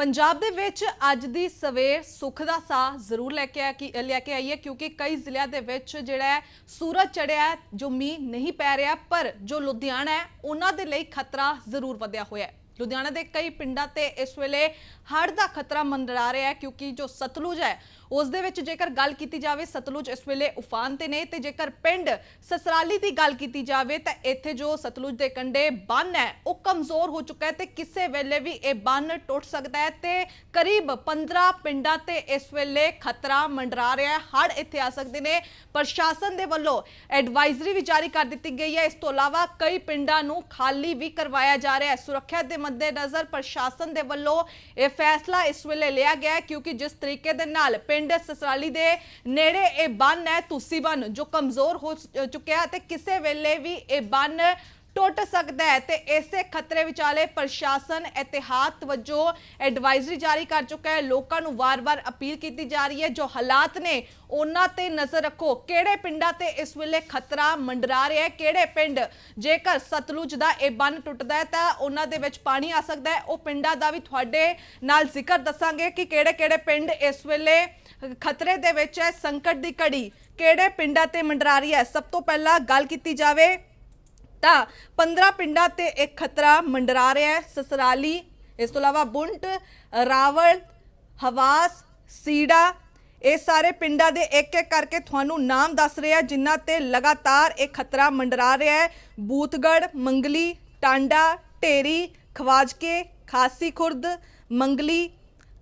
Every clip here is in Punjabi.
ਪੰਜਾਬ ਦੇ ਵਿੱਚ ਅੱਜ ਦੀ ਸਵੇਰ ਸੁੱਖ ਦਾ ਸਾਹ ਜ਼ਰੂਰ ਲੈ ਕੇ ਆ ਕਿ ਲੈ ਕੇ ਆਈ ਹੈ, ਕਿਉਂਕਿ ਕਈ ਜ਼ਿਲ੍ਹਿਆਂ ਦੇ ਵਿੱਚ ਜਿਹੜਾ ਸੂਰਜ ਚੜਿਆ ਜੋ ਮੀਂਹ ਨਹੀਂ ਪੈ ਰਿਹਾ, ਪਰ ਜੋ ਲੁਧਿਆਣਾ ਹੈ, ਉਹਨਾਂ ਦੇ ਲਈ ਖਤਰਾ ਜ਼ਰੂਰ ਵਧਿਆ ਹੋਇਆ ਹੈ। ਲੁਧਿਆਣਾ ਦੇ ਕਈ ਪਿੰਡਾਂ ਤੇ ਇਸ ਵੇਲੇ ਹੜ੍ਹ ਦਾ ਖਤਰਾ ਮੰਡਰਾ ਰਿਹਾ ਹੈ, ਕਿਉਂਕਿ ਜੋ ਸਤਲੁਜ ਹੈ ਉਸ ਦੇ ਵਿੱਚ ਜੇਕਰ ਗੱਲ ਕੀਤੀ ਜਾਵੇ, ਸਤਲੁਜ ਇਸ ਵੇਲੇ ਉਫਾਨ ਤੇ ਨੇ ਤੇ ਜੇਕਰ ਪਿੰਡ ਸਸਰਾਲੀ ਦੀ ਗੱਲ ਕੀਤੀ ਜਾਵੇ, ਤਾਂ ਇੱਥੇ ਜੋ ਸਤਲੁਜ ਦੇ ਕੰਢੇ ਬੰਨ ਹੈ, ਉਹ ਕਮਜ਼ੋਰ ਹੋ ਚੁੱਕਾ ਹੈ ਤੇ ਕਿਸੇ ਵੇਲੇ ਵੀ ਇਹ ਬੰਨ ਟੁੱਟ ਸਕਦਾ ਹੈ ਤੇ ਕਰੀਬ 15 ਪਿੰਡਾਂ ਤੇ ਇਸ ਵੇਲੇ ਖਤਰਾ ਮੰਡਰਾ ਰਿਹਾ ਹੈ। ਹੜ੍ਹ ਇੱਥੇ ਆ ਸਕਦੇ ਨੇ। ਪ੍ਰਸ਼ਾਸਨ ਦੇ ਵੱਲੋਂ ਐਡਵਾਈਜ਼ਰੀ ਵੀ ਜਾਰੀ ਕਰ ਦਿੱਤੀ ਗਈ ਹੈ। ਇਸ ਤੋਂ ਇਲਾਵਾ ਕਈ ਪਿੰਡਾਂ ਨੂੰ ਖਾਲੀ ਵੀ ਕਰਵਾਇਆ ਜਾ ਰਿਹਾ ਹੈ। ਸੁਰੱਖਿਆ ਦੇ ਮੱਦੇਨਜ਼ਰ ਪ੍ਰਸ਼ਾਸਨ ਦੇ ਵੱਲੋਂ ਇਹ ਫੈਸਲਾ ਇਸ ਵੇਲੇ ਲਿਆ ਗਿਆ ਕਿਉਂਕਿ ਜਿਸ ਤਰੀਕੇ ਦੇ ਨਾਲ ਪਿੰਡ ਪਿੰਡ ਸਸਰਾਲੀ ਦੇ ਨੇੜੇ ਇਹ ਬੰਨ ਹੈ, ਤੁਸੀ ਬੰਨ, ਜੋ ਕਮਜ਼ੋਰ ਹੋ ਚੁੱਕਿਆ ਤੇ ਕਿਸੇ ਵੇਲੇ ਵੀ ਇਹ ਬੰਨ ਟੁੱਟ ਸਕਦਾ ਹੈ ਤੇ ਇਸੇ ਖਤਰੇ ਵਿਚਾਲੇ ਪ੍ਰਸ਼ਾਸਨ ਇਤਿਹਾਤ ਵਜੋਂ ਐਡਵਾਈਜ਼ਰੀ ਜਾਰੀ ਕਰ ਚੁੱਕਾ ਹੈ। ਲੋਕਾਂ ਨੂੰ ਵਾਰ-ਵਾਰ ਅਪੀਲ ਕੀਤੀ ਜਾ ਰਹੀ ਹੈ, ਜੋ ਹਾਲਾਤ ਨੇ ਉਹਨਾਂ ਤੇ ਨਜ਼ਰ ਰੱਖੋ। ਕਿਹੜੇ ਪਿੰਡਾਂ ਤੇ ਇਸ ਵੇਲੇ ਖਤਰਾ ਮੰਡਰਾ ਰਿਹਾ ਹੈ? ਕਿਹੜੇ ਪਿੰਡ ਜੇਕਰ ਸਤਲੁਜ ਦਾ ਇਹ ਬੰਨ ਟੁੱਟਦਾ ਹੈ, ਤਾਂ ਉਹਨਾਂ ਦੇ ਵਿੱਚ ਪਾਣੀ ਆ ਸਕਦਾ ਹੈ। ਉਹ ਪਿੰਡਾਂ ਦਾ ਵੀ ਤੁਹਾਡੇ ਨਾਲ ਜ਼ਿਕਰ ਦੱਸਾਂਗੇ ਕਿ ਕਿਹੜੇ-ਕਿਹੜੇ ਪਿੰਡ ਇਸ ਵੇਲੇ ਖਤਰੇ ਦੇ ਵਿੱਚ ਹੈ, ਸੰਕਟ ਦੀ ਘੜੀ। ਕਿਹੜੇ ਪਿੰਡਾਂ ਤੇ ਮੰਡਰਾ ਰਹੀ ਹੈ? ਸਭ ਤੋਂ ਪਹਿਲਾਂ ਗੱਲ ਕੀਤੀ ਜਾਵੇ ਤਾਂ 15 ਪਿੰਡਾਂ ਤੇ ਇੱਕ ਖਤਰਾ ਮੰਡਰਾ ਰਿਹਾ ਹੈ, ਸਸਰਾਲੀ, ਇਸ ਤੋਂ ਇਲਾਵਾ ਬੁੰਟ, ਰਾਵਲ, ਹਵਾਸ, ਸੀੜਾ, ਇਹ ਸਾਰੇ ਪਿੰਡਾਂ ਦੇ ਇੱਕ ਇੱਕ ਕਰਕੇ ਤੁਹਾਨੂੰ ਨਾਮ ਦੱਸ ਰਿਹਾ ਜਿਨ੍ਹਾਂ ਤੇ ਲਗਾਤਾਰ ਇਹ ਖਤਰਾ ਮੰਡਰਾ ਰਿਹਾ ਹੈ। ਬੂਥਗੜ ਮੰਗਲੀ, ਟਾਂਡਾ, ਢੇਰੀ, ਖਵਾਜਕੇ, ਖਾਸੀ ਖੁਰਦ, ਮੰਗਲੀ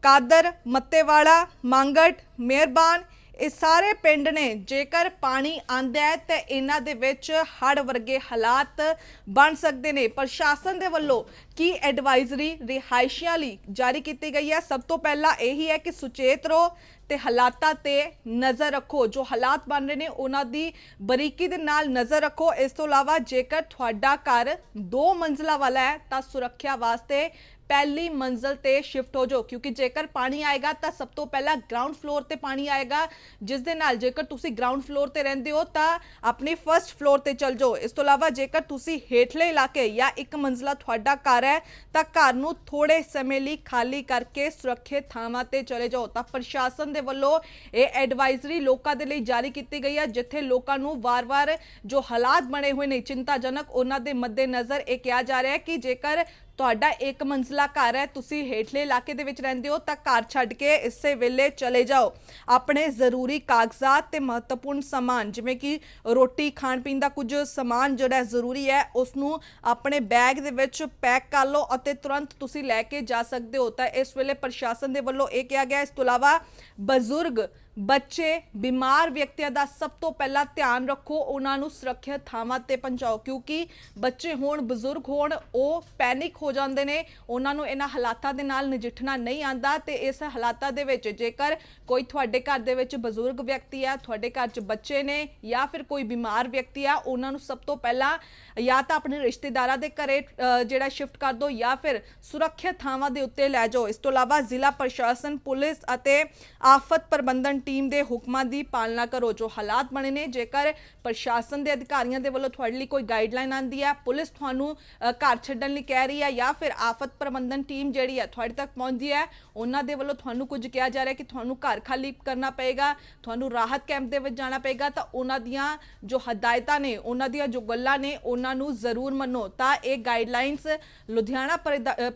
ਕਾਦਰ, ਮੱਤੇਵਾੜਾ, ਮੰਗਟ, ਮਿਹਰਬਾਨ, ਇਹ ਸਾਰੇ ਪਿੰਡ ਨੇ ਜੇਕਰ ਪਾਣੀ ਆਂਦਾ ਹੈ ਤੇ ਇਹਨਾਂ ਦੇ ਵਿੱਚ ਹੜ ਵਰਗੇ ਹਾਲਾਤ ਬਣ ਸਕਦੇ ਨੇ। ਪ੍ਰਸ਼ਾਸਨ ਦੇ ਵੱਲੋਂ ਕੀ ਐਡਵਾਈਜ਼ਰੀ ਰਿਹਾਇਸ਼ੀਆਂ ਲਈ ਜਾਰੀ ਕੀਤੀ ਗਈ ਹੈ? ਸਭ ਤੋਂ ਪਹਿਲਾਂ ਇਹੀ ਹੈ ਕਿ ਸੁਚੇਤ ਰਹੋ ਤੇ ਹਾਲਾਤਾਂ ਤੇ ਨਜ਼ਰ ਰੱਖੋ। ਜੋ ਹਾਲਾਤ ਬਣ ਰਹੇ ਨੇ, ਉਹਨਾਂ ਦੀ ਬਰੀਕੀ ਦੇ ਨਾਲ ਨਜ਼ਰ ਰੱਖੋ। ਇਸ ਤੋਂ ਇਲਾਵਾ ਜੇਕਰ ਤੁਹਾਡਾ ਘਰ ਦੋ ਮੰਜ਼ਲਾ ਵਾਲਾ ਹੈ, ਤਾਂ ਸੁਰੱਖਿਆ ਵਾਸਤੇ ਪਹਿਲੀ ਮੰਜ਼ਲ ਤੇ ਸ਼ਿਫਟ ਹੋ ਜਾਓ, ਕਿਉਂਕਿ ਜੇਕਰ ਪਾਣੀ ਆਏਗਾ ਤਾਂ ਸਭ ਤੋਂ ਪਹਿਲਾਂ ਗਰਾਊਂਡ ਫਲੋਰ ਤੇ ਪਾਣੀ ਆਏਗਾ। ਜਿਸ ਦੇ ਨਾਲ ਜੇਕਰ ਤੁਸੀਂ ਗਰਾਊਂਡ ਫਲੋਰ ਤੇ ਰਹਿੰਦੇ ਹੋ ਤਾਂ ਆਪਣੀ ਫਰਸਟ ਫਲੋਰ ਤੇ ਚਲ ਜਾਓ। ਇਸ ਤੋਂ ਇਲਾਵਾ ਜੇਕਰ ਤੁਸੀਂ ਹੇਠਲੇ ਇਲਾਕੇ ਜਾਂ ਇੱਕ ਮੰਜ਼ਲਾ ਤੁਹਾਡਾ ਘਰ ਹੈ, ਤਾਂ ਘਰ ਨੂੰ ਥੋੜੇ ਸਮੇਂ ਲਈ ਖਾਲੀ ਕਰਕੇ ਸੁਰੱਖਿਅਤ ਥਾਵਾਂ ਤੇ ਚਲੇ ਜਾਓ। ਤਾਂ ਪ੍ਰਸ਼ਾਸਨ ਦੇ ਵੱਲੋਂ ਇਹ ਐਡਵਾਈਜ਼ਰੀ ਲੋਕਾਂ ਦੇ ਲਈ ਜਾਰੀ ਕੀਤੀ ਗਈ ਹੈ, ਜਿੱਥੇ ਲੋਕਾਂ ਨੂੰ ਵਾਰ-ਵਾਰ ਜੋ ਹਾਲਾਤ ਬਣੇ ਹੋਏ ਨੇ ਚਿੰਤਾਜਨਕ, ਉਹਨਾਂ ਦੇ ਮੱਦੇਨਜ਼ਰ ਇਹ ਕਿਹਾ ਜਾ ਰਿਹਾ ਹੈ ਕਿ ਜੇਕਰ ਤੁਹਾਡਾ ਇੱਕ ਮੰਜ਼ਲਾ ਘਰ ਹੈ, ਤੁਸੀਂ ਹੇਠਲੇ ਇਲਾਕੇ ਦੇ ਵਿੱਚ ਰਹਿੰਦੇ ਹੋ, ਤਾਂ ਘਰ ਛੱਡ ਕੇ ਇਸੇ ਵੇਲੇ ਚਲੇ ਜਾਓ। ਆਪਣੇ ਜ਼ਰੂਰੀ ਕਾਗਜ਼ਾਤ ਤੇ ਮਹੱਤਵਪੂਰਨ ਸਮਾਨ, ਜਿਵੇਂ ਕਿ ਰੋਟੀ, ਖਾਣ ਪੀਣ ਦਾ ਕੁਝ ਸਮਾਨ ਜਿਹੜਾ ਜ਼ਰੂਰੀ ਹੈ ਉਸ ਨੂੰ ਆਪਣੇ ਬੈਗ ਦੇ ਵਿੱਚ ਪੈਕ ਕਰ ਲਓ ਅਤੇ ਤੁਰੰਤ ਤੁਸੀਂ ਲੈ ਕੇ ਜਾ ਸਕਦੇ ਹੋ। ਤਾਂ ਇਸ ਵੇਲੇ ਪ੍ਰਸ਼ਾਸਨ ਦੇ ਵੱਲੋਂ ਇਹ ਕਿਹਾ ਗਿਆ, ਇਸ ਤੋਂ ਇਲਾਵਾ ਬਜ਼ੁਰਗ ਬੱਚੇ ਬਿਮਾਰ ਵਿਅਕਤੀਆਂ ਦਾ ਸਭ ਤੋਂ ਪਹਿਲਾਂ ਧਿਆਨ ਰੱਖੋ, ਉਹਨਾਂ ਨੂੰ ਸੁਰੱਖਿਅਤ ਥਾਵਾਂ ਤੇ ਪਹੁੰਚਾਓ, ਕਿਉਂਕਿ ਬੱਚੇ ਹੋਣ, ਬਜ਼ੁਰਗ ਹੋਣ, ਉਹ ਪੈਨਿਕ ਹੋ ਜਾਂਦੇ ਨੇ, ਉਹਨਾਂ ਨੂੰ ਇਹਨਾਂ ਹਾਲਾਤਾਂ ਦੇ ਨਾਲ ਨਜਿੱਠਣਾ ਨਹੀਂ ਆਂਦਾ ਤੇ ਇਸ ਹਾਲਾਤਾਂ ਦੇ ਵਿੱਚ ਜੇਕਰ ਕੋਈ ਤੁਹਾਡੇ ਘਰ ਦੇ ਵਿੱਚ ਬਜ਼ੁਰਗ ਵਿਅਕਤੀ ਆ ਤੁਹਾਡੇ ਘਰ 'ਚ ਬੱਚੇ ਨੇ ਜਾਂ ਫਿਰ ਕੋਈ ਬਿਮਾਰ ਵਿਅਕਤੀ ਆ ਉਹਨਾਂ ਨੂੰ ਸਭ ਤੋਂ ਪਹਿਲਾਂ ਜਾਂ ਤਾਂ ਆਪਣੇ ਰਿਸ਼ਤੇਦਾਰਾਂ ਦੇ ਘਰੇ ਜਿਹੜਾ ਸ਼ਿਫਟ ਕਰ ਦਿਓ ਜਾਂ ਫਿਰ ਸੁਰੱਖਿਅਤ ਥਾਵਾਂ ਦੇ ਉੱਤੇ ਲੈ ਜਾਓ। ਇਸ ਤੋਂ ਇਲਾਵਾ ਜ਼ਿਲ੍ਹਾ ਪ੍ਰਸ਼ਾਸਨ, ਪੁਲਿਸ ਅਤੇ ਆਫਤ ਪ੍ਰਬੰਧਨ ਟੀਮ ਦੇ ਹੁਕਮਾਂ ਦੀ ਪਾਲਣਾ ਕਰੋ, ਜੋ ਹਾਲਾਤ ਬਣੇ ਨੇ। ਜੇਕਰ ਪ੍ਰਸ਼ਾਸਨ ਦੇ ਅਧਿਕਾਰੀਆਂ ਦੇ ਵੱਲੋਂ ਤੁਹਾਡੇ ਲਈ ਕੋਈ ਗਾਈਡਲਾਈਨ ਆਂਦੀ ਹੈ, ਪੁਲਿਸ ਤੁਹਾਨੂੰ ਘਰ ਛੱਡਣ ਲਈ ਕਹਿ ਰਹੀ ਹੈ ਜਾਂ ਫਿਰ ਆਫਤ ਪ੍ਰਬੰਧਨ ਟੀਮ ਜਿਹੜੀ ਹੈ ਤੁਹਾਡੇ ਤੱਕ ਪਹੁੰਚਦੀ ਹੈ, ਉਹਨਾਂ ਦੇ ਵੱਲੋਂ ਤੁਹਾਨੂੰ ਕੁਝ ਕਿਹਾ ਜਾ ਰਿਹਾ ਕਿ ਤੁਹਾਨੂੰ ਘਰ ਖਾਲੀ ਕਰਨਾ ਪਏਗਾ, ਤੁਹਾਨੂੰ ਰਾਹਤ ਕੈਂਪ ਦੇ ਵਿੱਚ ਜਾਣਾ ਪਏਗਾ, ਤਾਂ ਉਹਨਾਂ ਦੀਆਂ ਜੋ ਹਦਾਇਤਾਂ ਨੇ, ਉਹਨਾਂ ਦੀਆਂ ਜੋ ਗੱਲਾਂ ਨੇ, ਉਹਨਾਂ ਨੂੰ ਜ਼ਰੂਰ ਮੰਨੋ। ਤਾਂ ਇਹ ਗਾਈਡਲਾਈਨਸ ਲੁਧਿਆਣਾ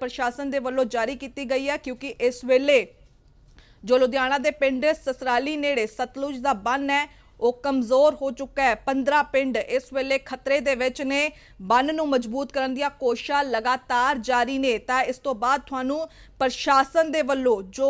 ਪ੍ਰਸ਼ਾਸਨ ਦੇ ਵੱਲੋਂ ਜਾਰੀ ਕੀਤੀ ਗਈ ਹੈ, ਕਿਉਂਕਿ ਇਸ ਵੇਲੇ ਜੋ ਲੁਧਿਆਣਾ ਦੇ ਪਿੰਡ ਸਸਰਾਲੀ ਨੇੜੇ ਸਤਲੁਜ ਦਾ ਬੰਨ ਹੈ, ਉਹ ਕਮਜ਼ੋਰ ਹੋ ਚੁੱਕਾ ਹੈ। 15 ਪਿੰਡ ਇਸ ਵੇਲੇ ਖਤਰੇ ਦੇ ਵਿੱਚ ਨੇ। ਬੰਨ ਨੂੰ ਮਜ਼ਬੂਤ ਕਰਨ ਦੀਆਂ ਕੋਸ਼ਿਸ਼ਾਂ ਲਗਾਤਾਰ ਜਾਰੀ ਨੇ। ਤਾਂ ਇਸ ਤੋਂ ਬਾਅਦ ਤੁਹਾਨੂੰ ਪ੍ਰਸ਼ਾਸਨ ਦੇ ਵੱਲੋਂ ਜੋ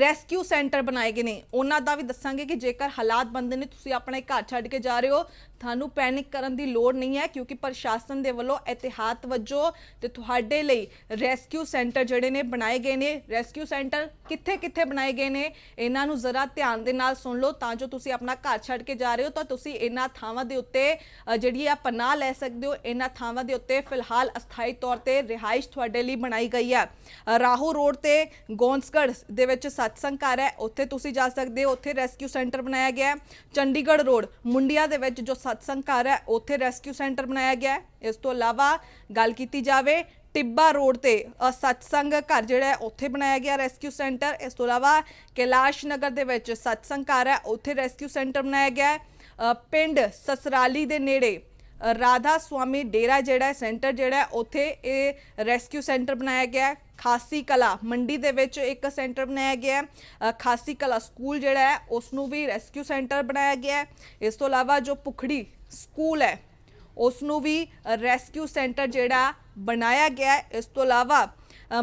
ਰੈਸਕਿਊ ਸੈਂਟਰ ਬਣਾਏ ਗਏ ਨੇ, ਉਹਨਾਂ ਦਾ ਵੀ ਦੱਸਾਂਗੇ ਕਿ ਜੇਕਰ ਹਾਲਾਤ ਬੰਦੇ ਨੇ, ਤੁਸੀਂ ਆਪਣੇ ਘਰ ਛੱਡ ਕੇ ਜਾ ਰਹੇ ਹੋ ਤੁਹਾਨੂੰ ਪੈਨਿਕ ਕਰਨ ਦੀ ਲੋੜ ਨਹੀਂ ਹੈ ਕਿਉਂਕਿ ਪ੍ਰਸ਼ਾਸਨ ਦੇ ਵੱਲੋਂ ਇਤਿਹਾਤ ਵਜੋਂ ਤੇ ਤੁਹਾਡੇ ਲਈ ਰੈਸਕਿਊ ਸੈਂਟਰ ਜਿਹੜੇ ਨੇ ਬਣਾਏ ਗਏ ਨੇ। ਰੈਸਕਿਊ ਸੈਂਟਰ ਕਿੱਥੇ ਕਿੱਥੇ ਬਣਾਏ ਗਏ ਨੇ? ਇਹਨਾਂ ਨੂੰ ਜ਼ਰਾ ਧਿਆਨ ਦੇ ਨਾਲ ਸੁਣ ਲਓ ਤਾਂ ਜੋ ਤੁਸੀਂ ਆਪਣਾ ਘਰ ਛੱਡ ਕੇ ਜਾ ਰਹੇ ਹੋ ਤਾਂ ਤੁਸੀਂ ਇਹਨਾਂ ਥਾਵਾਂ ਦੇ ਉੱਤੇ ਜਿਹੜੀ ਆ ਪਨਾਹ ਲੈ ਸਕਦੇ ਹੋ। ਇਹਨਾਂ ਥਾਵਾਂ ਦੇ ਉੱਤੇ ਫਿਲਹਾਲ ਅਸਥਾਈ ਤੌਰ ਤੇ ਰਿਹਾਇਸ਼ ਤੁਹਾਡੇ ਲਈ ਬਣਾਈ ਗਈ ਹੈ। ਰਾਹੂ ਰੋਡ ਤੇ ਗੋਂਸਗੜ ਦੇ ਵਿੱਚ ਸਤਸੰਗ ਘਰ ਹੈ। ਉੱਥੇ ਤੁਸੀਂ ਜਾ ਸਕਦੇ ਹੋ। ਉੱਥੇ ਰੈਸਕਿਊ ਸੈਂਟਰ ਬਣਾਇਆ ਗਿਆ ਹੈ। ਚੰਡੀਗੜ੍ਹ ਰੋਡ, ਮੁੰਡੀਆਂ ਦੇ ਵਿੱਚ ਜੋ ਸਤਸੰਗ ਘਰ ਹੈ ਉੱਥੇ ਰੈਸਕਿਊ ਸੈਂਟਰ ਬਣਾਇਆ ਗਿਆ ਹੈ ਇਸ ਤੋਂ ਇਲਾਵਾ ਗੱਲ ਕੀਤੀ ਜਾਵੇ ਟਿੱਬਾ ਰੋਡ ਤੇ ਸਤਸੰਗ ਘਰ ਜਿਹੜਾ ਹੈ ਉੱਥੇ ਬਣਾਇਆ ਗਿਆ ਰੈਸਕਿਊ ਸੈਂਟਰ ਇਸ ਤੋਂ ਇਲਾਵਾ ਕੈਲਾਸ਼ ਨਗਰ ਦੇ ਵਿੱਚ ਸਤਸੰਗ ਘਰ ਹੈ ਉੱਥੇ ਰੈਸਕਿਊ ਸੈਂਟਰ ਬਣਾਇਆ ਗਿਆ ਹੈ ਪਿੰਡ ਸਸਰਾਲੀ ਦੇ ਨੇੜੇ ਰਾਧਾ ਸੁਆਮੀ ਡੇਰਾ ਜਿਹੜਾ ਸੈਂਟਰ ਜਿਹੜਾ ਉੱਥੇ ਇਹ ਰੈਸਕਿਊ ਸੈਂਟਰ ਬਣਾਇਆ ਗਿਆ ਖਾਸੀ ਕਲਾ, ਮੰਡੀ ਦੇ ਵਿੱਚ ਇੱਕ ਸੈਂਟਰ ਬਣਾਇਆ ਗਿਆ ਖਾਸੀ ਕਲਾ ਸਕੂਲ ਜਿਹੜਾ ਹੈ ਉਸ ਨੂੰ ਵੀ ਰੈਸਕਿਊ ਸੈਂਟਰ ਬਣਾਇਆ ਗਿਆ ਇਸ ਤੋਂ ਇਲਾਵਾ ਜੋ ਪੁਖੜੀ ਸਕੂਲ ਹੈ ਉਸ ਨੂੰ ਵੀ ਰੈਸਕਿਊ ਸੈਂਟਰ ਜਿਹੜਾ ਬਣਾਇਆ ਗਿਆ ਇਸ ਤੋਂ ਇਲਾਵਾ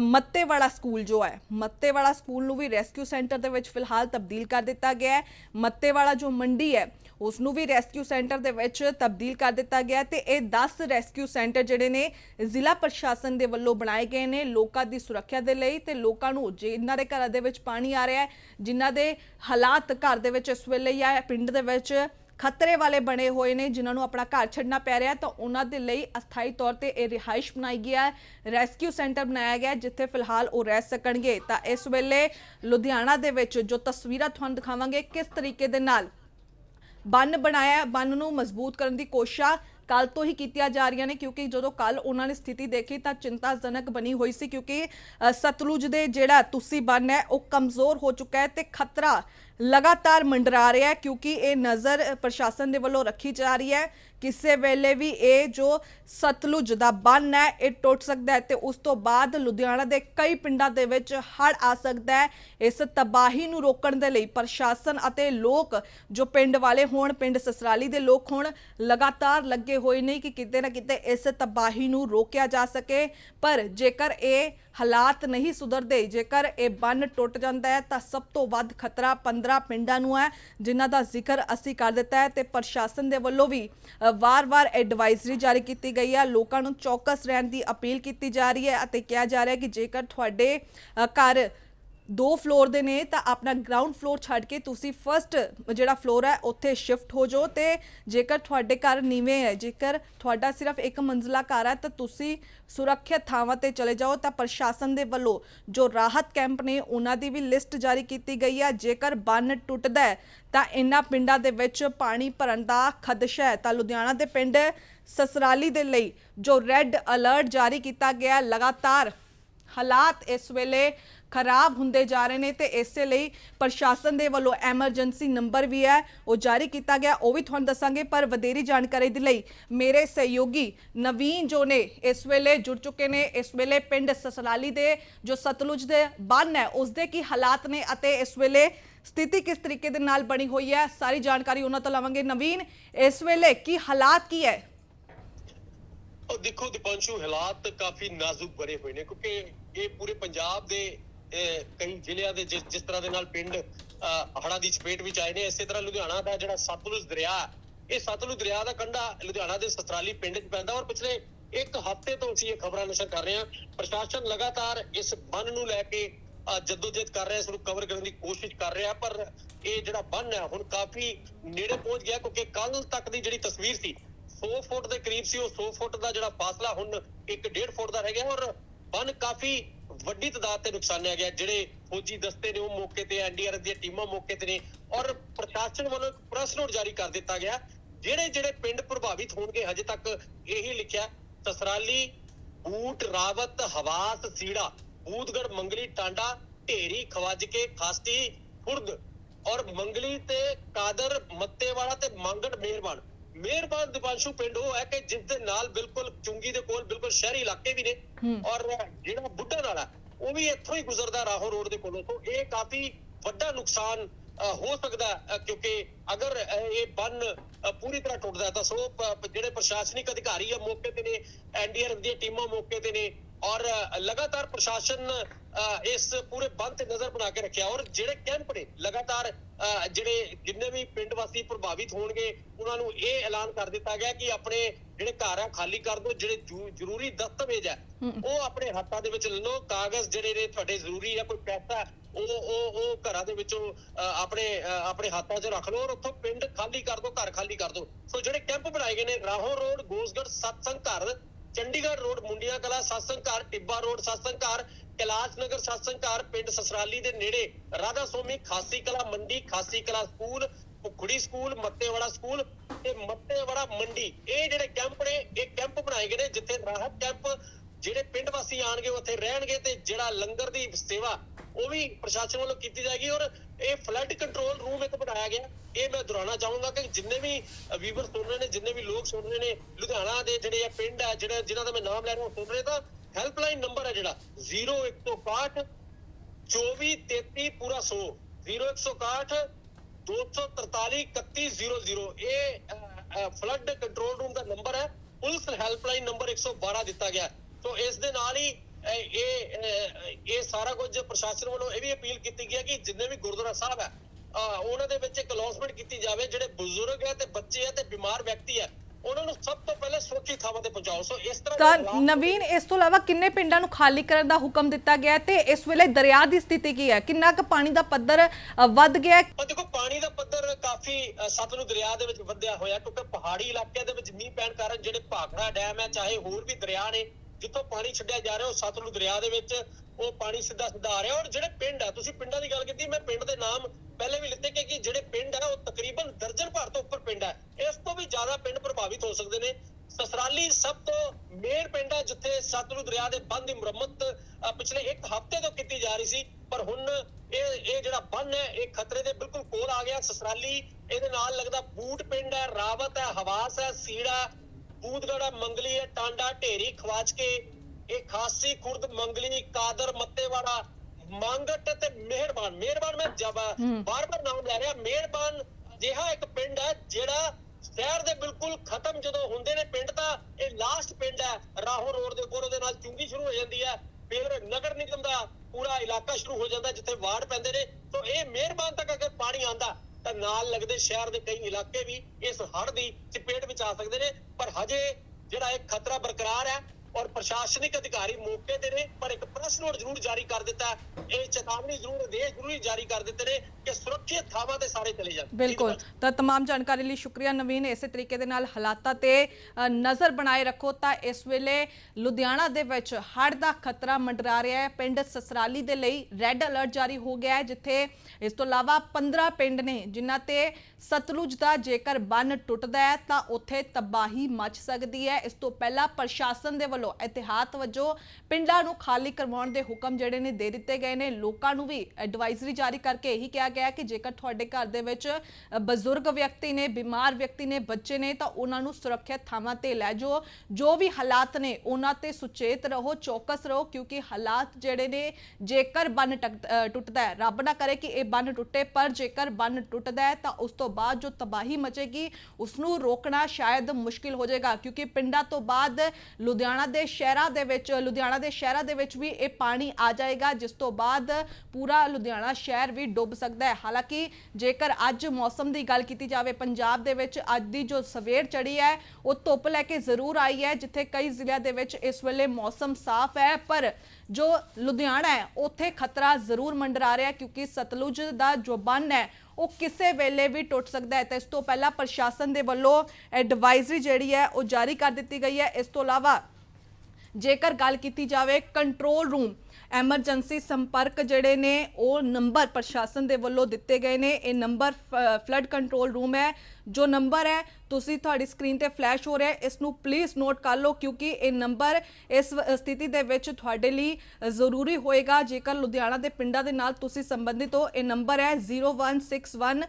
ਮੱਤੇ ਵਾਲਾ ਸਕੂਲ ਜੋ ਹੈ ਮੱਤੇ ਵਾਲਾ ਸਕੂਲ ਨੂੰ ਵੀ ਰੈਸਕਿਊ ਸੈਂਟਰ ਦੇ ਵਿੱਚ ਫਿਲਹਾਲ ਤਬਦੀਲ ਕਰ ਦਿੱਤਾ ਗਿਆ ਹੈ। ਮੱਤੇ ਵਾਲਾ ਜੋ ਮੰਡੀ ਹੈ ਉਸ ਨੂੰ ਵੀ ਰੈਸਕਿਊ ਸੈਂਟਰ ਦੇ ਵਿੱਚ ਤਬਦੀਲ ਕਰ ਦਿੱਤਾ ਗਿਆ ਹੈ ਤੇ ਇਹ 10 ਰੈਸਕਿਊ ਸੈਂਟਰ ਜਿਹੜੇ ਨੇ ਜ਼ਿਲ੍ਹਾ ਪ੍ਰਸ਼ਾਸਨ ਦੇ ਵੱਲੋਂ ਬਣਾਏ ਗਏ ਨੇ ਲੋਕਾਂ ਦੀ ਸੁਰੱਖਿਆ ਦੇ ਲਈ ਤੇ ਲੋਕਾਂ ਨੂੰ ਜਿਨ੍ਹਾਂ ਦੇ ਘਰਾਂ ਦੇ ਵਿੱਚ ਪਾਣੀ ਆ ਰਿਹਾ ਹੈ, ਜਿਨ੍ਹਾਂ ਦੇ ਹਾਲਾਤ ਘਰ ਦੇ ਵਿੱਚ ਇਸ ਵੇਲੇ ਜਾਂ ਪਿੰਡ ਦੇ ਵਿੱਚ ਖਤਰੇ ਵਾਲੇ ਬਣੇ ਹੋਏ ਨੇ, ਜਿਨ੍ਹਾਂ ਨੂੰ ਆਪਣਾ ਘਰ ਛੱਡਣਾ ਪੈ ਰਿਹਾ ਤਾਂ ਉਹਨਾਂ ਦੇ ਲਈ ਅਸਥਾਈ ਤੌਰ ਤੇ ਇਹ ਰਿਹਾਇਸ਼ ਬਣਾਈ ਗਿਆ ਹੈ, ਰੈਸਕਿਊ ਸੈਂਟਰ ਬਣਾਇਆ ਗਿਆ ਜਿੱਥੇ ਫਿਲਹਾਲ ਉਹ ਰਹਿ ਸਕਣਗੇ। ਤਾਂ ਇਸ ਵੇਲੇ ਲੁਧਿਆਣਾ ਦੇ ਵਿੱਚ ਜੋ ਤਸਵੀਰਾਂ ਤੁਹਾਨੂੰ ਦਿਖਾਵਾਂਗੇ, ਕਿਸ ਤਰੀਕੇ ਦੇ ਨਾਲ? ਬੰਨ ਬਣਾਇਆ ਬੰਨ ਨੂੰ ਮਜ਼ਬੂਤ ਕਰਨ ਦੀ ਕੋਸ਼ਿਸ਼ਾਂ ਕੱਲ ਤੋਂ ਹੀ ਕੀਤੀਆਂ ਜਾ ਰਹੀਆਂ ਨੇ ਕਿਉਂਕਿ ਜਦੋਂ ਕੱਲ ਉਹਨਾਂ ਨੇ ਸਥਿਤੀ ਦੇਖੀ ਤਾਂ ਚਿੰਤਾਜਨਕ ਬਣੀ ਹੋਈ ਸੀ ਕਿਉਂਕਿ ਅ, ਸਤਲੁਜ ਦੇ ਜਿਹੜਾ ਤੁਸੀਂ ਬੰਨ ਹੈ ਉਹ ਕਮਜ਼ੋਰ ਹੋ ਚੁੱਕਾ ਹੈ ਤੇ ਖਤਰਾ ਲਗਾਤਾਰ ਮੰਡਰਾ ਰਿਹਾ ਹੈ ਕਿਉਂਕਿ ਇਹ ਨਜ਼ਰ ਪ੍ਰਸ਼ਾਸਨ ਦੇ ਵੱਲੋਂ ਰੱਖੀ ਜਾ ਰਹੀ ਹੈ। ਕਿਸੇ ਵੇਲੇ ਵੀ ਇਹ ਜੋ ਸਤਲੁਜ ਦਾ ਬੰਨ ਹੈ, ਇਹ ਟੁੱਟ ਸਕਦਾ ਹੈ ਤੇ ਉਸ ਤੋਂ ਬਾਅਦ ਲੁਧਿਆਣਾ ਦੇ ਕਈ ਪਿੰਡਾਂ ਦੇ ਵਿੱਚ ਹੜ੍ਹ ਆ ਸਕਦਾ ਹੈ। ਇਸ ਤਬਾਹੀ ਨੂੰ ਰੋਕਣ ਦੇ ਲਈ ਪ੍ਰਸ਼ਾਸਨ ਅਤੇ ਲੋਕ ਜੋ ਪਿੰਡ ਵਾਲੇ ਹੋਣ, ਪਿੰਡ ਸਸਰਾਲੀ ਦੇ ਲੋਕ ਹੋਣ, ਲਗਾਤਾਰ ਲੱਗੇ ਹੋਏ ਨੇ ਕਿ ਕਿਤੇ ਨਾ ਕਿਤੇ ਇਸ ਤਬਾਹੀ ਨੂੰ ਰੋਕਿਆ ਜਾ ਸਕੇ। ਪਰ ਜੇਕਰ ਇਹ ਹਾਲਾਤ ਨਹੀਂ ਸੁਧਰਦੇ। ਜੇਕਰ ਇਹ ਬੰਨ ਟੁੱਟ ਜਾਂਦਾ ਹੈ, ਤਾਂ ਸਭ ਤੋਂ ਵੱਧ ਖਤਰਾ 15 ਪਿੰਡਾਂ ਨੂੰ ਹੈ, ਜਿਨ੍ਹਾਂ ਦਾ ਜ਼ਿਕਰ ਅਸੀਂ ਕਰ ਦਿੱਤਾ ਹੈ ਤੇ ਪ੍ਰਸ਼ਾਸਨ ਦੇ ਵੱਲੋਂ ਵੀ ਵਾਰ-ਵਾਰ ਐਡਵਾਈਜ਼ਰੀ ਜਾਰੀ ਕੀਤੀ ਗਈ ਹੈ। ਲੋਕਾਂ ਨੂੰ ਚੌਕਸ ਰਹਿਣ ਦੀ ਅਪੀਲ ਕੀਤੀ ਜਾ ਰਹੀ ਹੈ ਅਤੇ ਕਿਹਾ ਜਾ ਰਿਹਾ ਹੈ ਕਿ ਜੇਕਰ ਤੁਹਾਡੇ ਘਰ ਦੋ ਫਲੋਰ ਦੇ ਨੇ, ਤਾਂ ਆਪਣਾ ਗਰਾਊਂਡ ਫਲੋਰ ਛੱਡ ਕੇ ਤੁਸੀਂ ਫਰਸਟ ਜਿਹੜਾ ਫਲੋਰ ਹੈ, ਉੱਥੇ ਸ਼ਿਫਟ ਹੋ ਜਾਓ ਤੇ ਜੇਕਰ ਤੁਹਾਡੇ ਘਰ ਨੀਵੇਂ ਹੈ, ਜੇਕਰ ਤੁਹਾਡਾ ਸਿਰਫ ਇੱਕ ਮੰਜ਼ਲਾ ਘਰ ਹੈ, ਤਾਂ ਤੁਸੀਂ ਸੁਰੱਖਿਅਤ ਥਾਵਾਂ ਤੇ ਚਲੇ ਜਾਓ, ਤਾਂ ਪ੍ਰਸ਼ਾਸਨ ਦੇ ਵੱਲੋਂ ਜੋ ਰਾਹਤ ਕੈਂਪ ਨੇ, ਉਹਨਾਂ ਦੀ ਵੀ ਲਿਸਟ ਜਾਰੀ ਕੀਤੀ ਗਈ ਹੈ। ਜੇਕਰ ਬੰਨ ਟੁੱਟਦਾ ਹੈ, ਤਾਂ ਇਨ੍ਹਾਂ ਪਿੰਡਾਂ ਦੇ ਵਿੱਚ ਪਾਣੀ ਭਰਨ ਦਾ ਖਦਸ਼ਾ ਹੈ। ਤਾਂ ਲੁਧਿਆਣਾ ਦੇ ਪਿੰਡ ਸਸਰਾਲੀ ਦੇ ਲਈ ਜੋ ਰੈੱਡ ਅਲਰਟ ਜਾਰੀ ਕੀਤਾ ਗਿਆ, ਲਗਾਤਾਰ ਹਾਲਾਤ ਇਸ ਵੇਲੇ ਖਰਾਬ ਹੁੰਦੇ ਜਾ ਰਹੇ ਨੇ ਤੇ ਇਸੇ ਲਈ ਪ੍ਰਸ਼ਾਸਨ ਦੇ ਵੱਲੋਂ ਐਮਰਜੈਂਸੀ ਨੰਬਰ ਵੀ ਹੈ, ਉਹ ਜਾਰੀ ਕੀਤਾ ਗਿਆ, ਉਹ ਵੀ ਤੁਹਾਨੂੰ ਦੱਸਾਂਗੇ, ਪਰ ਵਧੇਰੀ ਜਾਣਕਾਰੀ ਦੇ ਲਈ ਮੇਰੇ ਸਹਿਯੋਗੀ ਨਵੀਨ ਜੋ ਨੇ ਇਸ ਵੇਲੇ ਜੁੜ ਚੁੱਕੇ ਨੇ, ਇਸ ਵੇਲੇ ਪਿੰਡ ਸਸਲਾਲੀ ਦੇ ਜੋ ਸਤਲੁਜ ਦੇ ਬੰਨ ਹੈ, ਉਸ ਦੇ ਕੀ ਹਾਲਾਤ ਨੇ ਅਤੇ ਇਸ ਵੇਲੇ ਸਥਿਤੀ ਕਿਸ ਤਰੀਕੇ ਦੇ ਨਾਲ ਬਣੀ ਹੋਈ ਹੈ, ਸਾਰੀ ਜਾਣਕਾਰੀ ਉਹਨਾਂ ਤੋਂ ਲਵਾਂਗੇ। ਨਵੀਨ, ਇਸ ਵੇਲੇ ਕੀ ਹਾਲਾਤ ਕੀ ਹੈ? ਉਹ ਦੇਖੋ ਦੀਪਾਂਸ਼ੂ, ਹਾਲਾਤ ਕਾਫੀ ਨਾਜ਼ੁਕ ਬਣੇ ਹੋਏ ਨੇ, ਕਿਉਂਕਿ ਇਹ ਪੂਰੇ ਪੰਜਾਬ ਦੇ ਕਈ ਜ਼ਿਲ੍ਹਿਆਂ ਦੇ ਜਿਸ ਤਰ੍ਹਾਂ ਦੇ ਨਾਲ ਪਿੰਡ ਅਹ, ਦੀ ਚਪੇਟ ਵਿੱਚ ਆਏ ਨੇ ਇਸੇ ਤਰ੍ਹਾਂ ਲੁਧਿਆਣਾ ਦਾ ਜਿਹੜਾ ਸਤਲੁਜ ਦਰਿਆ ਇਹ ਸਤਲੁਜ ਦਰਿਆ ਦਾ ਕੰਢਾ ਲੁਧਿਆਣਾ ਦੇ ਸਤਰਾਲੀ ਪਿੰਡ 'ਚ ਪੈਂਦਾ ਔਰ ਪਿਛਲੇ ਇੱਕ ਹਫ਼ਤੇ ਤੋਂ ਅਸੀਂ ਇਹ ਖਬਰਾਂ ਨਸ਼ਰ ਕਰ ਰਹੇ ਹਾਂ। ਪ੍ਰਸ਼ਾਸਨ ਲਗਾਤਾਰ ਇਸ ਬੰਨ ਨੂੰ ਲੈ ਕੇ ਅਹ, ਕਰ ਰਿਹਾ ਇਸ ਨੂੰ ਕਵਰ ਕਰਨ ਦੀ ਕੋਸ਼ਿਸ਼ ਕਰ ਰਿਹਾ ਪਰ ਇਹ ਜਿਹੜਾ ਬੰਨ ਹੈ ਹੁਣ ਕਾਫੀ ਨੇੜੇ ਪਹੁੰਚ ਗਿਆ ਕਿਉਂਕਿ ਕੱਲ ਤੱਕ ਦੀ ਜਿਹੜੀ ਤਸਵੀਰ ਸੀ 100 ਫੁੱਟ ਦੇ ਕਰੀਬ ਸੀ ਉਹ 100 ਫੁੱਟ ਦਾ ਜਿਹੜਾ ਫਾਸਲਾ ਹੁਣ 1.5 ਫੁੱਟ ਦਾ ਰਹਿ ਗਿਆ ਔਰ ਬੰਨ ਕਾਫੀ ਵੱਡੀ ਤਦਾਦ ਤੇ ਨੁਕਸਾਨਿਆ ਗਿਆ, ਜਿਹੜੇ ਫੌਜੀ ਦਸਤੇ ਨੇ ਉਹ ਮੌਕੇ ਤੇ ਐਨਡੀਆਰਐਫ ਦੀਆਂ ਟੀਮਾਂ ਮੌਕੇ ਤੇ ਨੇ ਔਰ ਪ੍ਰਸ਼ਾਸਨ ਵੱਲੋਂ ਇੱਕ ਪ੍ਰੈਸ ਨੋਟ ਜਾਰੀ ਕਰ ਦਿੱਤਾ ਗਿਆ। ਜਿਹੜੇ ਜਿਹੜੇ ਪਿੰਡ ਪ੍ਰਭਾਵਿਤ ਹੋਣਗੇ, ਹਜੇ ਤੱਕ ਇਹੀ ਲਿਖਿਆ, ਸਸਰਾਲੀ, ਬੂਟ, ਰਾਵਤ, ਹਵਾਸ, ਸੀੜਾ ਬੂਦਗੜ ਮੰਗਲੀ, ਟਾਂਡਾ, ਢੇਰੀ, ਖਵਾਜਕੇ ਖਾਸਤੀ ਖੁਰਦ ਔਰ ਮੰਗਲੀ ਤੇ ਕਾਦਰ ਮੱਤੇਵਾਲਾ ਤੇ ਮੰਗੜ ਮਿਹਰਬਾਨ। ਮਿਹਰਬਾਨ ਦੀਪਾਂਸ਼ੂ ਪਿੰਡ ਉਹ ਹੈ ਕਿ ਜਿਸ ਦੇ ਨਾਲ ਬਿਲਕੁਲ ਚੁੰਗੀ ਦੇ ਕੋਲ ਬਿਲਕੁਲ ਸ਼ਹਿਰੀ ਇਲਾਕੇ ਵੀ ਨੇ। ਔਰ ਜਿਹੜਾ ਬੁੱਢਾ ਨਾਲਾ ਉਹ ਵੀ ਇੱਥੋਂ ਹੀ ਗੁਜ਼ਰਦਾ ਰਾਹੋਂ ਰੋਡ ਦੇ ਕੋਲੋਂ ਤੋਂ ਇਹ ਕਾਫੀ ਵੱਡਾ ਨੁਕਸਾਨ ਹੋ ਸਕਦਾ ਕਿਉਂਕਿ ਅਗਰ ਇਹ ਬੰਨ ਪੂਰੀ ਤਰ੍ਹਾਂ ਟੁੱਟਦਾ ਤਾਂ ਸੋ ਜਿਹੜੇ ਪ੍ਰਸ਼ਾਸਨਿਕ ਅਧਿਕਾਰੀ ਆ ਮੌਕੇ ਤੇ ਨੇ ਐਨਡੀਆਰਐਫ ਦੀਆਂ ਟੀਮਾਂ ਮੌਕੇ ਤੇ ਨੇ ਔਰ ਲਗਾਤਾਰ ਪ੍ਰਸ਼ਾਸਨ ਇਸ ਪੂਰੇ ਬੰਦ ਤੇ ਨਜ਼ਰ ਬਣਾ ਕੇ ਰੱਖਿਆ ਔਰ ਜਿਹੜੇ ਕੈਂਪ ਨੇ ਲਗਾਤਾਰ ਜਿਹੜੇ ਜਿੰਨੇ ਵੀ ਪਿੰਡ ਵਾਸੀ ਪ੍ਰਭਾਵਿਤ ਹੋਣਗੇ ਉਹਨਾਂ ਨੂੰ ਇਹ ਐਲਾਨ ਕਰ ਦਿੱਤਾ ਗਿਆ ਕਿ ਆਪਣੇ ਜਿਹੜੇ ਘਰ ਆ ਖਾਲੀ ਕਰ ਦਿਓ ਜਿਹੜੇ ਜ਼ਰੂ- ਜ਼ਰੂਰੀ ਦਸਤਾਵੇਜ਼ ਆ ਉਹ ਆਪਣੇ ਹੱਥਾਂ ਦੇ ਵਿੱਚ ਲੈ ਲਓ ਕਾਗਜ਼ ਜਿਹੜੇ ਨੇ ਤੁਹਾਡੇ ਜ਼ਰੂਰੀ ਆ ਕੋਈ ਪੈਸਾ ਉਹ ਉਹ ਉਹ ਘਰਾਂ ਦੇ ਵਿੱਚੋਂ ਆਪਣੇ ਆਪਣੇ ਹੱਥਾਂ 'ਚ ਰੱਖ ਲਓ ਔਰ ਉੱਥੋਂ ਪਿੰਡ ਖਾਲੀ ਕਰ ਦਿਓ ਘਰ ਖਾਲੀ ਕਰ ਦਿਓ। ਸੋ ਜਿਹੜੇ ਕੈਂਪ ਬਣਾਏ ਗਏ ਨੇ ਰਾਹੋਂ ਰੋਡ ਗੋਸਗੜ ਸਤਸੰਗ ਘਰ ਚੰਡੀਗੜ੍ਹ ਰੋਡ ਮੁੰਡੀਆਂ ਕਲਾ ਸਤਸੰਗ ਘਰ ਟਿੱਬਾ ਰੋਡ ਸਤਸੰਗ ਘਰ ਕੈਲਾਸ਼ ਨਗਰ ਸਤਸੰਗ ਘਰ ਪਿੰਡ ਸਸਰਾਲੀ ਦੇ ਨੇੜੇ ਰਾਧਾ ਸੋਮੀ ਖਾਸੀ Kala Mandi, Khasi Kala school, Bhukhri school, Mattewara school ਤੇ ਮੱਤੇਵਾੜਾ ਮੰਡੀ। ਇਹ ਜਿਹੜੇ ਕੈਂਪ ਨੇ, ਇਹ ਕੈਂਪ ਬਣਾਏ ਗਏ ਨੇ ਜਿੱਥੇ ਰਾਹਤ ਕੈਂਪ ਜਿਹੜੇ ਪਿੰਡ ਵਾਸੀ ਆਣਗੇ ਉੱਥੇ ਰਹਿਣਗੇ ਤੇ ਜਿਹੜਾ ਲੰਗਰ ਦੀ ਸੇਵਾ ਉਹ ਵੀ ਪ੍ਰਸ਼ਾਸਨ ਵੱਲੋਂ ਕੀਤੀ ਜਾਏਗੀ ਔਰ ਇਹ ਫਲੱਡ ਕੰਟਰੋਲ ਰੂਮ ਇੱਕ ਬਣਾਇਆ ਗਿਆ। ਇਹ ਮੈਂ ਦੁਹਰਾਉਣਾ ਚਾਹੂੰਗਾ ਕਿ ਜਿੰਨੇ ਵੀ ਵੀਵਰ ਸੁਣ ਰਹੇ ਨੇ, ਜਿੰਨੇ ਵੀ ਲੋਕ ਸੁਣ ਰਹੇ ਨੇ, ਲੁਧਿਆਣਾ ਦੇ ਜਿਹੜੇ ਆ ਪਿੰਡ ਹੈ ਜਿਹੜਾ ਜਿਨ੍ਹਾਂ ਦਾ ਮੈਂ ਨਾਮ ਲੈ ਰਿਹਾ ਸੁਣ ਰਹੇ ਤਾਂ ਹੈਲਪਲਾਈਨ ਨੰਬਰ ਹੈ ਜਿਹੜਾ 0161 2433 ਪੂਰਾ 100 0161 243 ਇਹ ਫਲੱਡ ਕੰਟਰੋਲ ਰੂਮ ਦਾ ਨੰਬਰ ਹੈ। ਪੁਲਿਸ ਹੈਲਪਲਾਈਨ ਨੰਬਰ 112 ਦਿੱਤਾ ਗਿਆ। ਤੋਂ ਇਸ ਦੇ ਨਾਲ ਹੀ ਇਹ ਇਹ ਸਾਰਾ ਕੁਝ ਪ੍ਰਸ਼ਾਸਨ ਵੱਲੋਂ ਇਹ ਵੀ ਅਪੀਲ ਕੀਤੀ ਗਈ ਹੈ ਕਿ ਜਿੰਨੇ ਵੀ ਗੁਰਦੁਆਰਾ ਸਾਹਿਬ ਹੈ ਉਹਨਾਂ ਦੇ ਵਿੱਚ ਇੱਕ ਅਨਾਉਂਸਮੈਂਟ ਕੀਤੀ ਜਾਵੇ, ਜਿਹੜੇ ਬਜ਼ੁਰਗ ਹੈ ਤੇ ਬੱਚੇ ਹੈ ਤੇ ਬਿਮਾਰ ਵਿਅਕਤੀ ਹੈ ਉਹਨਾਂ ਨੂੰ ਸਭ ਤੋਂ ਪਹਿਲੇ ਸੁਰੱਖਿਅਤ ਥਾਵਾਂ ਤੇ ਪਹੁੰਚਾਓ। ਸੋ ਇਸ ਤਰ੍ਹਾਂ ਤਾਂ ਨਵੀਨ ਇਸ ਤੋਂ ਇਲਾਵਾ ਕਿੰਨੇ ਪਿੰਡਾਂ ਨੂੰ ਖਾਲੀ ਕਰਨ ਦਾ ਹੁਕਮ ਦਿੱਤਾ ਗਿਆ ਹੈ ਤੇ ਇਸ ਵੇਲੇ ਦਰਿਆ ਦੀ ਸਥਿਤੀ ਕੀ ਹੈ? ਕਿੰਨਾ ਕੁ ਪਾਣੀ ਦਾ ਪੱਧਰ ਅ, ਵੱਧ ਗਿਆ ਹੈ? ਪਰ ਦੇਖੋ ਪਾਣੀ ਦਾ ਪੱਧਰ ਕਾਫੀ ਅ, ਸਤਲੁਜ ਦਰਿਆ ਦੇ ਵਿੱਚ ਵਧਿਆ ਹੋਇਆ ਕਿਉਂਕਿ ਪਹਾੜੀ ਇਲਾਕਿਆਂ ਦੇ ਵਿੱਚ ਮੀਂਹ ਪੈਣ ਕਾਰਨ ਜਿਹੜੇ ਭਾਖੜਾ ਡੈਮ ਹੈ ਚਾਹੇ ਹੋਰ ਵੀ ਦਰਿਆ ਨੇ ਜਿੱਥੋਂ ਪਾਣੀ ਛੱਡਿਆ ਜਾ ਰਿਹਾ ਉਹ ਸਤਲੁਜ ਦਰਿਆ ਦੇ ਵਿੱਚ ਉਹ ਪਾਣੀ ਸਿੱਧਾ ਸਿੱਧਾ ਆ ਰਿਹਾ। ਔਰ ਜਿਹੜੇ ਪਿੰਡ ਆ ਤੁਸੀਂ ਪਿੰਡਾਂ ਦੀ ਗੱਲ ਕੀਤੀ ਮੈਂ ਪਿੰਡ ਦੇ ਨਾਮ ਪਹਿਲੇ ਵੀ ਲਿੱਤੇ ਕਿ ਜਿਹੜੇ ਪਿੰਡ ਆ, ਉਹ ਤਕਰੀਬਨ ਦਰਜਨ ਭਰ ਤੋਂ ਉੱਪਰ ਪਿੰਡ ਹੈ ਇਸ ਤੋਂ ਵੀ ਜ਼ਿਆਦਾ ਪਿੰਡ ਪ੍ਰਭਾਵਿਤ ਹੋ ਸਕਦੇ ਨੇ। ਸਸਰਾਲੀ ਸਭ ਤੋਂ ਮੇਨ ਪਿੰਡ ਹੈ ਜਿੱਥੇ ਸਤਲੁਜ ਦਰਿਆ ਦੇ ਬੰਦ ਦੀ ਮੁਰੰਮਤ ਪਿਛਲੇ ਇੱਕ ਹਫ਼ਤੇ ਤੋਂ ਕੀਤੀ ਜਾ ਰਹੀ ਸੀ। ਪਰ ਹੁਣ ਇਹ ਇਹ ਜਿਹੜਾ ਬੰਨ ਹੈ, ਇਹ ਖਤਰੇ ਦੇ ਬਿਲਕੁਲ ਕੋਲ ਆ ਗਿਆ। ਸਸਰਾਲੀ ਇਹਦੇ ਨਾਲ ਲੱਗਦਾ ਬੂਟ ਪਿੰਡ ਹੈ, ਰਾਵਤ ਹੈ, ਹਵਾਸ ਹੈ, ਸੀੜਾ, ਬੂਦਗੜਾ ਮੰਗਲੀ ਹੈ, ਟਾਂਡਾ, ਢੇਰੀ ਖਵਾਜ ਕੇ ਇਹ ਖਾਸੀ ਖੁਰਦ, ਮੰਗਲੀ, ਕਾਦਰ, ਮੱਤੇਵਾੜਾ ਮੰਗਟ ਤੇ ਮਿਹਰਬਾਨ। ਮਿਹਰਬਾਨ ਮੈਂ। ਬਾਰ-ਬਾਰ ਨਾਮ ਲੈ ਰਿਹਾ। ਮਿਹਰਬਾਨ ਅਜਿਹਾ ਇੱਕ ਪਿੰਡ ਹੈ ਜਿਹੜਾ ਸ਼ਹਿਰ ਦੇ ਬਿਲਕੁਲ ਖਤਮ ਜਦੋਂ ਹੁੰਦੇ ਨੇ ਪਿੰਡ ਤਾਂ ਇਹ ਲਾਸਟ ਪਿੰਡ ਹੈ। ਰਾਹੋਂ ਰੋਡ ਦੇ ਉੱਪਰ ਉਹਦੇ ਨਾਲ ਚੁੰਗੀ ਸ਼ੁਰੂ ਹੋ ਜਾਂਦੀ ਹੈ। ਫਿਰ ਨਗਰ ਨਿਗਮ ਦਾ ਪੂਰਾ ਇਲਾਕਾ ਸ਼ੁਰੂ ਹੋ ਜਾਂਦਾ ਜਿੱਥੇ ਵਾਰਡ ਪੈਂਦੇ ਨੇ। ਤੋਂ ਇਹ ਮਿਹਰਬਾਨ ਤੱਕ ਅਗਰ ਪਾਣੀ ਆਂਦਾ ਤਾਂ ਨਾਲ ਲੱਗਦੇ ਸ਼ਹਿਰ ਦੇ ਕਈ ਇਲਾਕੇ ਵੀ ਇਸ ਹੜ੍ਹ ਦੀ ਚਪੇਟ ਵਿੱਚ ਆ ਸਕਦੇ ਨੇ। ਪਰ ਹਜੇ ਜਿਹੜਾ ਇਹ ਖਤਰਾ ਬਰਕਰਾਰ ਹੈ ਔਰ ਪ੍ਰਸ਼ਾਸਨਿਕ ਅਧਿਕਾਰੀ ਮੌਕੇ ਤੇ ਨੇ ਪਰ ਇੱਕ ਪ੍ਰੈਸ ਨੋਟ ਜ਼ਰੂਰ ਜਾਰੀ ਕਰ ਦਿੱਤਾ ਹੈ। ਇਹ ਚੇਤਾਵਨੀ ਜ਼ਰੂਰ ਆਦੇਸ਼ ਜ਼ਰੂਰ ਜਾਰੀ ਕਰ ਦਿੱਤੇ ਨੇ ਕਿ ਸੁਰੱਖਿਅਤ ਥਾਵਾਂ ਤੇ ਸਾਰੇ ਚਲੇ ਜਾਣ ਬਿਲਕੁਲ ਤਾਂ तमाम ਜਾਣਕਾਰੀ ਲਈ ਸ਼ੁਕਰੀਆ ਨਵੀਨ ਇਸੇ ਤਰੀਕੇ ਦੇ ਨਾਲ ਹਾਲਾਤਾਂ ਤੇ ਅ, ਨਜ਼ਰ ਬਣਾਏ ਰੱਖੋ ਤਾਂ ਇਸ ਵੇਲੇ ਲੁਧਿਆਣਾ ਦੇ ਵਿੱਚ ਹੜ੍ਹ ਦਾ ਖਤਰਾ ਮੰਡਰਾ ਰਿਹਾ ਹੈ ਪਿੰਡ ਸਸਰਾਲੀ ਦੇ ਲਈ ਰੈੱਡ ਅਲਰਟ ਜਾਰੀ ਹੋ ਗਿਆ ਹੈ ਜਿੱਥੇ ਇਸ ਤੋਂ ਇਲਾਵਾ 15 ਪਿੰਡ ਨੇ ਜਿਨ੍ਹਾਂ ਤੇ ਸਤਲੁਜ ਦਾ ਜੇਕਰ ਬੰਨ ਟੁੱਟਦਾ ਹੈ ਤਾਂ ਉੱਥੇ ਤਬਾਹੀ ਮਚ ਸਕਦੀ ਹੈ ਇਸ ਤੋਂ ਪਹਿਲਾਂ ਪ੍ਰਸ਼ਾਸਨ ਦੇ ਵੱਲੋਂ ਇਤਿਹਾਤ ਵਜੋਂ ਪਿੰਡਾਂ ਨੂੰ ਖਾਲੀ ਕਰਵਾਉਣ ਦੇ ਹੁਕਮ ਜਿਹੜੇ ਨੇ ਦੇ ਦਿੱਤੇ ਗਏ ਨੇ। ਲੋਕਾਂ ਨੂੰ ਵੀ ਐਡਵਾਈਜ਼ਰੀ ਜਾਰੀ ਕਰਕੇ ਇਹੀ ਕਿਹਾ ਗਿਆ ਕਿ ਜੇਕਰ ਤੁਹਾਡੇ ਘਰ ਦੇ ਵਿੱਚ ਬਜ਼ੁਰਗ ਵਿਅਕਤੀ ਨੇ, ਬਿਮਾਰ ਵਿਅਕਤੀ ਨੇ, ਬੱਚੇ ਨੇ, ਤਾਂ ਉਹਨਾਂ ਨੂੰ ਸੁਰੱਖਿਅਤ ਥਾਵਾਂ ਤੇ ਲੈ ਜਾਓ। ਜੋ ਵੀ ਹਾਲਾਤ ਨੇ, ਉਹਨਾਂ ਤੇ ਸੁਚੇਤ ਰਹੋ, ਚੌਕਸ ਰਹੋ, ਕਿਉਂਕਿ ਹਾਲਾਤ ਜਿਹੜੇ ਨੇ, ਜੇਕਰ ਬੰਨ ਟਕ- ਟੁੱਟਦਾ ਹੈ, ਰੱਬ ਨਾ ਕਰੇ ਕਿ ਇਹ ਬੰਨ ਟੁੱਟੇ, ਪਰ ਜੇਕਰ ਬੰਨ ਟੁੱਟਦਾ ਹੈ, ਤਾਂ ਉਸ ਤੋਂ ਬਾਅਦ ਜੋ ਤਬਾਹੀ ਮਚੇਗੀ ਉਸ ਨੂੰ ਰੋਕਣਾ ਸ਼ਾਇਦ ਮੁਸ਼ਕਿਲ ਹੋ ਜਾਏਗਾ, ਕਿਉਂਕਿ ਪਿੰਡਾਂ ਤੋਂ ਬਾਅਦ ਲੁਧਿਆਣਾ ਦੇ ਸ਼ਹਿਰਾਂ ਦੇ ਵਿੱਚ, ਲੁਧਿਆਣਾ ਦੇ ਸ਼ਹਿਰਾਂ ਦੇ ਵਿੱਚ ਵੀ ਇਹ ਪਾਣੀ ਆ ਜਾਏਗਾ, ਜਿਸ ਤੋਂ ਬਾਅਦ ਪੂਰਾ ਲੁਧਿਆਣਾ ਸ਼ਹਿਰ ਵੀ ਡੁੱਬ ਸਕਦਾ ਹੈ। ਹਾਲਾਂਕਿ ਜੇਕਰ ਅੱਜ ਮੌਸਮ ਦੀ ਗੱਲ ਕੀਤੀ ਜਾਵੇ, ਪੰਜਾਬ ਦੇ ਵਿੱਚ ਅੱਜ ਦੀ ਜੋ ਸਵੇਰ ਚੜੀ ਹੈ, ਉਹ ਧੁੱਪ ਲੈ ਕੇ ਜ਼ਰੂਰ ਆਈ ਹੈ, ਜਿੱਥੇ ਕਈ ਜ਼ਿਲ੍ਹਿਆਂ ਦੇ ਵਿੱਚ ਇਸ ਵੇਲੇ ਮੌਸਮ ਸਾਫ਼ ਹੈ। ਪਰ ਜੋ ਲੁਧਿਆਣਾ ਹੈ, ਉੱਥੇ ਖਤਰਾ ਜ਼ਰੂਰ ਮੰਡਰਾ ਰਿਹਾ ਕਿਉਂਕਿ ਸਤਲੁਜ ਦਾ ਜੋ ਬੰਨ ਹੈ, ਉਹ ਕਿਸੇ ਵੇਲੇ ਵੀ ਟੁੱਟ ਸਕਦਾ ਹੈ। ਤਾਂ ਇਸ ਤੋਂ ਪਹਿਲਾਂ ਪ੍ਰਸ਼ਾਸਨ ਦੇ ਵੱਲੋਂ ਐਡਵਾਈਜ਼ਰੀ ਜਿਹੜੀ ਹੈ, ਉਹ ਜਾਰੀ ਕਰ ਦਿੱਤੀ ਗਈ ਹੈ। ਇਸ ਤੋਂ ਇਲਾਵਾ ਜੇਕਰ ਗੱਲ ਕੀਤੀ ਜਾਵੇ ਕੰਟਰੋਲ ਰੂਮ ਐਮਰਜੈਂਸੀ ਸੰਪਰਕ ਜਿਹੜੇ ਨੇ, ਉਹ ਨੰਬਰ ਪ੍ਰਸ਼ਾਸਨ ਦੇ ਵੱਲੋਂ ਦਿੱਤੇ ਗਏ ਨੇ। ਇਹ ਨੰਬਰ ਫਲੱਡ ਕੰਟਰੋਲ ਰੂਮ ਹੈ। ਜੋ ਨੰਬਰ ਹੈ, ਤੁਸੀਂ ਤੁਹਾਡੀ ਸਕਰੀਨ ਤੇ ਫਲੈਸ਼ ਹੋ ਰਿਹਾ ਹੈ। ਇਸ ਨੂੰ ਪਲੀਜ਼ ਨੋਟ ਕਰ ਲਓ, ਕਿਉਂਕਿ ਇਹ ਨੰਬਰ ਇਸ ਸਥਿਤੀ ਦੇ ਵਿੱਚ ਤੁਹਾਡੇ ਲਈ ਜ਼ਰੂਰੀ ਹੋਏਗਾ। ਜੇਕਰ ਲੁਧਿਆਣਾ ਦੇ ਪਿੰਡਾਂ ਦੇ ਨਾਲ ਤੁਸੀਂ ਸੰਬੰਧਿਤ ਹੋ, ਇਹ ਨੰਬਰ ਹੈ 0161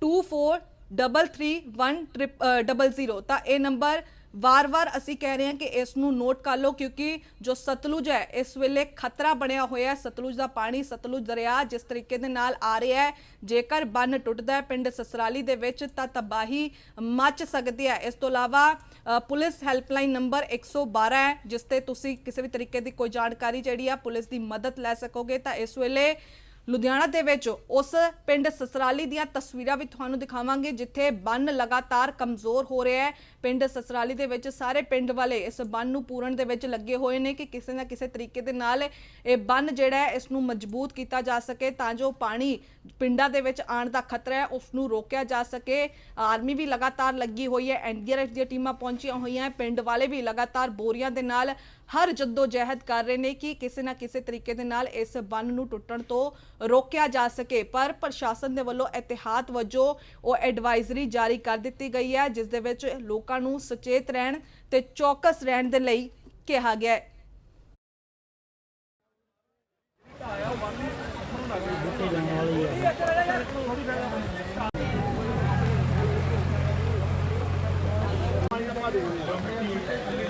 24331300 ਤਾਂ ਇਹ ਨੰਬਰ ਵਾਰ-ਵਾਰ ਅਸੀਂ ਕਹਿ ਰਹੇ ਹਾਂ ਕਿ ਇਸ ਨੂੰ ਨੋਟ ਕਰ ਲਓ, ਕਿਉਂਕਿ ਜੋ ਸਤਲੁਜ ਹੈ, ਇਸ ਵੇਲੇ ਖਤਰਾ ਬਣਿਆ ਹੋਇਆ ਹੈ। ਸਤਲੁਜ ਦਾ ਪਾਣੀ ਸਤਲੁਜ ਦਰਿਆ ਜਿਸ ਤਰੀਕੇ ਦੇ ਨਾਲ ਆ ਰਿਹਾ ਹੈ, ਜੇਕਰ ਬੰਨ ਟੁੱਟਦਾ ਹੈ ਪਿੰਡ ਸਸਰਾਲੀ ਦੇ ਵਿੱਚ, ਤਾਂ ਤਬਾਹੀ ਮਚ ਸਕਦੀ ਹੈ। ਇਸ ਤੋਂ ਇਲਾਵਾ ਪੁਲਿਸ ਹੈਲਪਲਾਈਨ ਨੰਬਰ 112 ਹੈ, ਜਿਸ ਤੇ ਤੁਸੀਂ ਕਿਸੇ ਵੀ ਤਰੀਕੇ ਦੀ ਕੋਈ ਜਾਣਕਾਰੀ ਜਿਹੜੀ ਆ ਪੁਲਿਸ ਦੀ ਮਦਦ ਲੈ ਸਕੋਗੇ, ਤਾਂ ਇਸ ਵੇਲੇ ਲੁਧਿਆਣਾ ਦੇ ਵਿੱਚ ਉਸ ਪਿੰਡ ਸਸਰਾਲੀ ਦੀਆਂ ਤਸਵੀਰਾਂ ਵੀ ਤੁਹਾਨੂੰ ਦਿਖਾਵਾਂਗੇ, ਜਿੱਥੇ ਬੰਨ ਲਗਾਤਾਰ ਕਮਜ਼ੋਰ ਹੋ ਰਿਹਾ ਹੈ। ਪਿੰਡ ਸਸਰਾਲੀ ਦੇ ਵਿੱਚ ਸਾਰੇ ਪਿੰਡ ਵਾਲੇ ਇਸ ਬੰਨ ਨੂੰ ਪੂਰਨ ਦੇ ਵਿੱਚ ਲੱਗੇ ਹੋਏ ਨੇ ਕਿ ਕਿਸੇ ਨਾ ਕਿਸੇ ਤਰੀਕੇ ਦੇ ਨਾਲ ਇਹ ਬੰਨ ਜਿਹੜਾ ਹੈ, ਇਸ ਨੂੰ ਮਜ਼ਬੂਤ ਕੀਤਾ ਜਾ ਸਕੇ ਤਾਂ ਜੋ ਪਾਣੀ ਪਿੰਡਾਂ ਦੇ ਵਿੱਚ ਆਉਣ ਦਾ ਖਤਰਾ ਹੈ, ਉਸ ਨੂੰ ਰੋਕਿਆ ਜਾ ਸਕੇ। ਆਰਮੀ ਵੀ ਲਗਾਤਾਰ ਲੱਗੀ ਹੋਈ ਹੈ ਐਨਡੀਆਰਐਫ ਦੀਆਂ ਟੀਮਾਂ ਪਹੁੰਚੀਆਂ ਹੋਈਆਂ ਪਿੰਡ ਵਾਲੇ ਵੀ ਲਗਾਤਾਰ ਬੋਰੀਆਂ ਦੇ ਨਾਲ ਹਰ ਜੱਦੋ ਜਹਿਦ ਕਰ ਰਹੇ ਨੇ ਕਿ ਕਿਸੇ ਨਾ ਕਿਸੇ ਤਰੀਕੇ ਦੇ ਨਾਲ ਇਸ ਬੰਨ ਨੂੰ ਟੁੱਟਣ ਤੋਂ ਰੋਕਿਆ ਜਾ ਸਕੇ। ਪਰ ਪ੍ਰਸ਼ਾਸਨ ਦੇ ਵੱਲੋਂ ਇਤਿਹਾਤ ਵਜੋਂ ਉਹ ਐਡਵਾਈਜ਼ਰੀ ਜਾਰੀ ਕਰ ਦਿੱਤੀ ਗਈ ਹੈ, ਜਿਸ ਦੇ ਵਿੱਚ ਲੋਕਾਂ ਨੂੰ ਸੁਚੇਤ ਰਹਿਣ ਤੇ ਚੌਕਸ ਰਹਿਣ ਦੇ ਲਈ ਕਿਹਾ ਗਿਆ ਹੈ। ਬਾਈ ਨੂੰ ਪੁੱਛ ਲੈ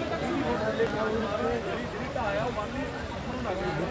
ਕਦੋਂ ਰਹਿਣਾ ਹੈ ਕਿਆ ਜਾ